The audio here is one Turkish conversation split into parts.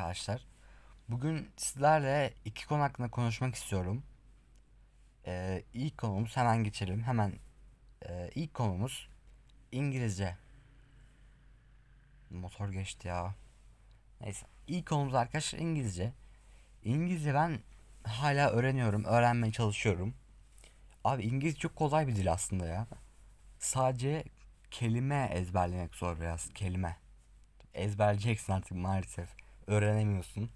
arkadaşlar. Bugün sizlerle iki konu hakkında konuşmak istiyorum. Ee, ilk konumuz hemen geçelim. Hemen ee, ilk konumuz İngilizce. Motor geçti ya. Neyse. İlk konumuz arkadaşlar İngilizce. İngilizce ben hala öğreniyorum. Öğrenmeye çalışıyorum. Abi İngilizce çok kolay bir dil aslında ya. Sadece kelime ezberlemek zor biraz. Kelime ezberleyeceksin artık maalesef. Öğrenemiyorsun.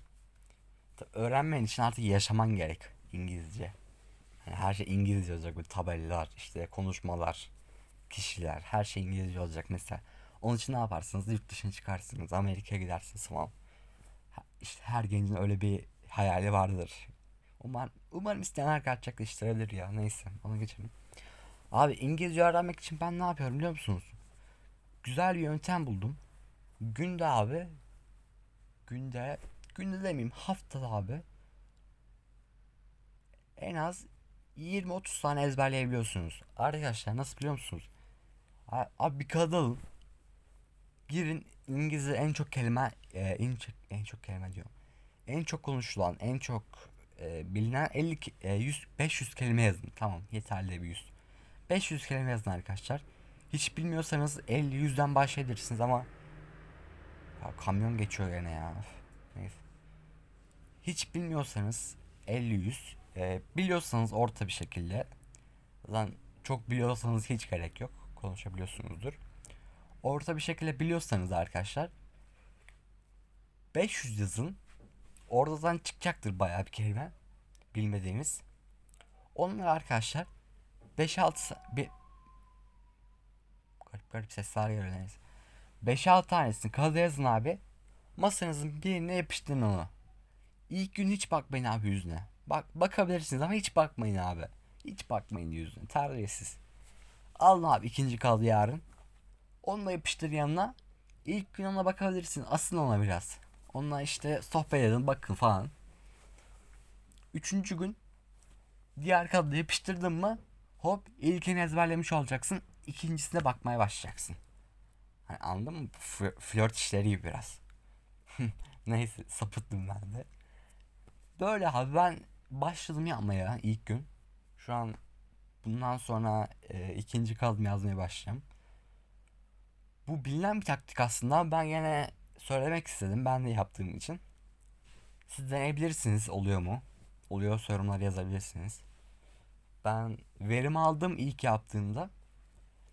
Tabii öğrenmen için artık yaşaman gerek İngilizce. Yani her şey İngilizce olacak. Böyle tabelalar, işte konuşmalar, kişiler, her şey İngilizce olacak mesela. Onun için ne yaparsınız? Yurt dışına çıkarsınız. Amerika'ya gidersiniz falan. İşte her gencin öyle bir hayali vardır. Umarım, umarım isteyenler gerçekleştirebilir ya. Neyse ona geçelim. Abi İngilizce öğrenmek için ben ne yapıyorum biliyor musunuz? Güzel bir yöntem buldum. Günde abi günde günde demeyeyim haftada abi en az 20-30 tane ezberleyebiliyorsunuz. Arkadaşlar nasıl biliyor musunuz? Abi bir alın. Girin İngilizce en çok kelime en çok en çok kelime diyorum. En çok konuşulan, en çok e, bilinen 50 e, 100 500 kelime yazın. Tamam, yeterli bir 100. 500 kelime yazın arkadaşlar. Hiç bilmiyorsanız 50 100'den başlayabilirsiniz ama ya kamyon geçiyor gene ya. Neyse. Hiç bilmiyorsanız 50-100 e, biliyorsanız orta bir şekilde zaten çok biliyorsanız hiç gerek yok konuşabiliyorsunuzdur. Orta bir şekilde biliyorsanız arkadaşlar 500 yazın oradan çıkacaktır bayağı bir kelime bilmediğiniz. Onlar arkadaşlar 5-6 bir garip garip sesler geliyor neyse. 5-6 tanesini kağıda yazın abi. Masanızın birine yapıştırın onu. İlk gün hiç bakmayın abi yüzüne. Bak bakabilirsiniz ama hiç bakmayın abi. Hiç bakmayın yüzüne. Terbiyesiz. Alın abi ikinci kaldı yarın. Onunla yapıştır yanına. İlk gün ona bakabilirsin. Asın ona biraz. Onunla işte sohbet edin bakın falan. Üçüncü gün diğer kağıdı yapıştırdın mı hop ilkini ezberlemiş olacaksın. İkincisine bakmaya başlayacaksın. Hani anladın mı? F- flört işleri gibi biraz. Neyse sapıttım ben de. Böyle abi ben başladım yapmaya ilk gün. Şu an bundan sonra e, ikinci kaldım yazmaya başlayacağım. Bu bilinen bir taktik aslında. Ben yine söylemek istedim. Ben de yaptığım için. Siz deneyebilirsiniz. Oluyor mu? Oluyor yorumlar yazabilirsiniz. Ben verim aldım ilk yaptığımda.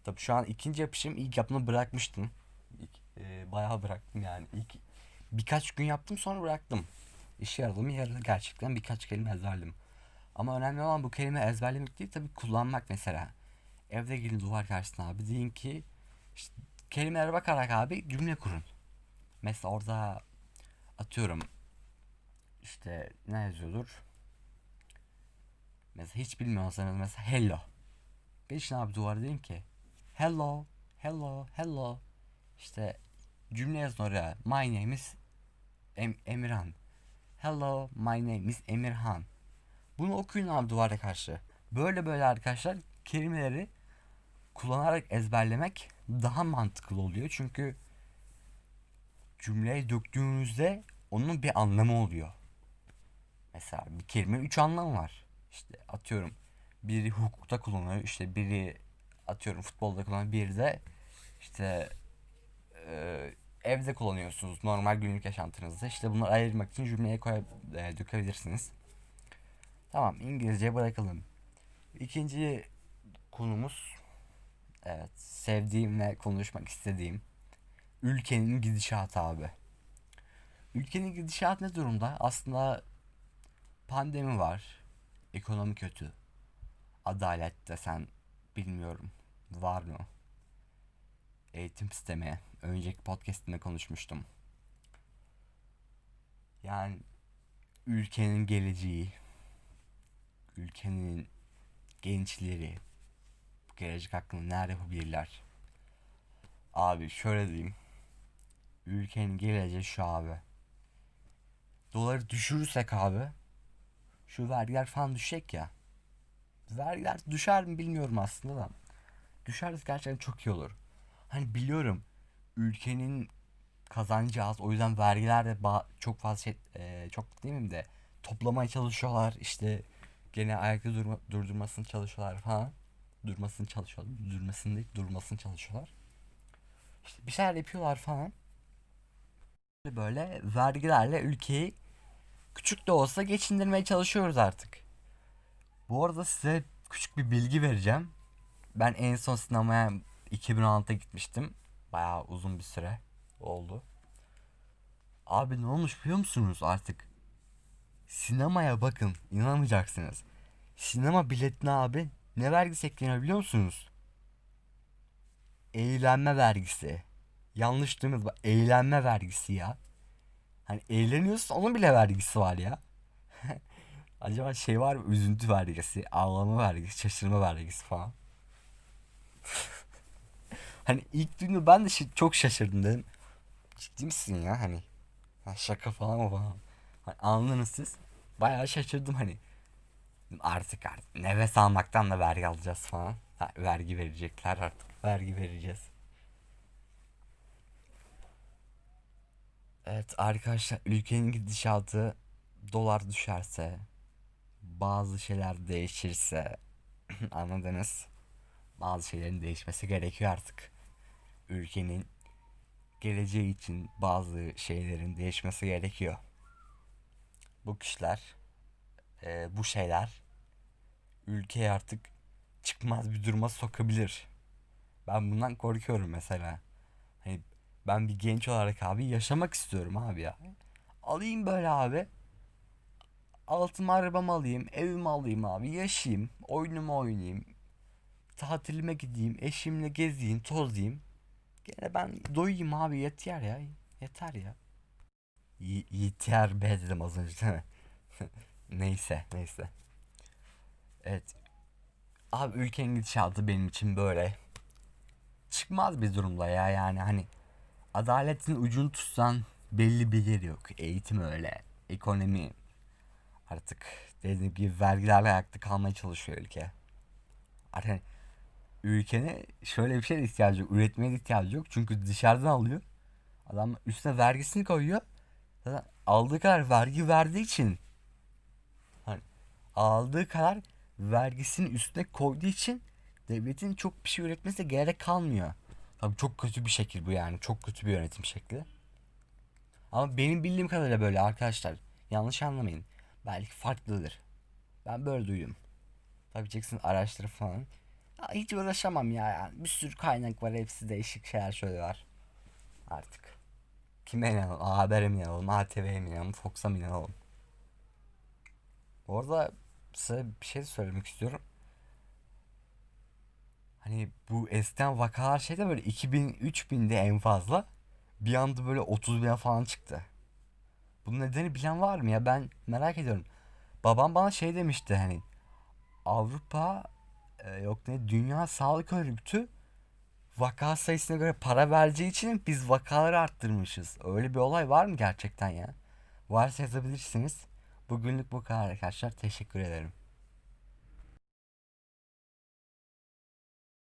Tabi şu an ikinci yapışım ilk yapımı bırakmıştım. İlk, e, bayağı bıraktım yani. İlk birkaç gün yaptım sonra bıraktım. İşe yaradı mı yaradı gerçekten birkaç kelime ezberledim. Ama önemli olan bu kelime ezberlemek değil tabi kullanmak mesela. Evde gelin duvar karşısına abi deyin ki işte kelimelere bakarak abi cümle kurun. Mesela orada atıyorum işte ne yazıyordur? Mesela hiç bilmiyorsanız mesela hello. Geçin abi duvara deyin ki hello, hello, hello. İşte cümle yazın oraya. My name is em Emirhan. Hello, my name is Emirhan. Bunu okuyun abi duvara karşı. Böyle böyle arkadaşlar kelimeleri kullanarak ezberlemek daha mantıklı oluyor. Çünkü cümleye döktüğünüzde onun bir anlamı oluyor. Mesela bir kelime üç anlam var. İşte atıyorum biri hukukta kullanılıyor. işte biri atıyorum futbolda kullanılıyor. Biri de işte e, evde kullanıyorsunuz normal günlük yaşantınızda. İşte bunları ayırmak için cümleye koy e, dökebilirsiniz. Tamam İngilizce bırakalım. İkinci konumuz evet sevdiğim ve konuşmak istediğim ülkenin gidişatı abi. Ülkenin gidişatı ne durumda? Aslında pandemi var. Ekonomi kötü. Adalet desen bilmiyorum. Var mı? Eğitim sistemi. Önceki podcast'inde konuşmuştum. Yani ülkenin geleceği, ülkenin gençleri gelecek hakkında neler yapabilirler? Abi şöyle diyeyim. Ülkenin geleceği şu abi. Doları düşürürsek abi şu vergiler falan düşecek ya. Vergiler düşer mi bilmiyorum aslında da. Düşerse gerçekten çok iyi olur. Hani biliyorum ülkenin kazancı az. O yüzden vergiler de çok fazla şey e, çok değil mi de toplamaya çalışıyorlar. İşte gene ayakta durma, durdurmasını çalışıyorlar falan. Durmasını çalışıyorlar. Durmasını değil, durmasını çalışıyorlar. İşte bir şeyler yapıyorlar falan. Böyle vergilerle ülkeyi küçük de olsa geçindirmeye çalışıyoruz artık. Bu arada size küçük bir bilgi vereceğim. Ben en son sinemaya 2016'da gitmiştim. Bayağı uzun bir süre oldu. Abi ne olmuş biliyor musunuz artık? Sinemaya bakın inanamayacaksınız. Sinema biletine abi ne vergisi ekleniyor biliyor musunuz? Eğlenme vergisi. Yanlış duymadınız bak eğlenme vergisi ya. Hani eğleniyorsun onun bile vergisi var ya. Acaba şey var mı? Üzüntü vergisi, ağlama vergisi, şaşırma vergisi falan. hani ilk duyduğumda ben de şi- çok şaşırdım dedim. Ciddi misin ya hani? Ha, şaka falan mı falan. Hani anladınız siz. Bayağı şaşırdım hani. Artık artık nefes almaktan da vergi alacağız falan. Ha, vergi verecekler artık. Vergi vereceğiz. Evet arkadaşlar ülkenin gidişatı dolar düşerse bazı şeyler değişirse anladınız. Bazı şeylerin değişmesi gerekiyor artık. Ülkenin geleceği için bazı şeylerin değişmesi gerekiyor. Bu kişiler, e, bu şeyler ülkeyi artık çıkmaz bir duruma sokabilir. Ben bundan korkuyorum mesela. Hani ben bir genç olarak abi yaşamak istiyorum abi ya. Alayım böyle abi. Altıma arabamı alayım, evimi alayım abi, yaşayayım, oyunumu oynayayım, tatilime gideyim, eşimle gezeyim, tozayım. Gene ben doyayım abi yeter ya, yeter ya. Y- yeter be dedim az önce değil mi? Neyse, neyse. Evet. Abi ülkenin gidişatı benim için böyle çıkmaz bir durumda ya yani hani adaletin ucunu tutsan belli bir yer yok. Eğitim öyle, ekonomi artık dediğim gibi vergilerle ayakta kalmaya çalışıyor ülke. Artık ülkenin şöyle bir şeye ihtiyacı yok. Üretmeye ihtiyacı yok. Çünkü dışarıdan alıyor. Adam üstüne vergisini koyuyor. Zaten aldığı kadar vergi verdiği için hani aldığı kadar vergisini üstüne koyduğu için devletin çok bir şey üretmesine gerek kalmıyor. Tabii çok kötü bir şekil bu yani. Çok kötü bir yönetim şekli. Ama benim bildiğim kadarıyla böyle arkadaşlar. Yanlış anlamayın. Belki farklıdır. Ben böyle duydum. Tabii Jackson araştırıp falan. Hiç uğraşamam ya. Yani. Bir sürü kaynak var. Hepsi değişik şeyler söylüyorlar. Artık. Kime inanalım? A Haber'e mi inanalım? ATV'ye mi inanalım? Fox'a mı inanalım? Bu arada size bir şey söylemek istiyorum. Hani bu eskiden vakalar şeyde böyle 2000 3000'de en fazla. Bir anda böyle 30 bin falan çıktı. Bunun nedeni bilen var mı ya? Ben merak ediyorum. Babam bana şey demişti hani Avrupa e, yok ne Dünya Sağlık Örgütü vaka sayısına göre para vereceği için biz vakaları arttırmışız. Öyle bir olay var mı gerçekten ya? Varsa yazabilirsiniz. Bugünlük bu kadar arkadaşlar. Teşekkür ederim.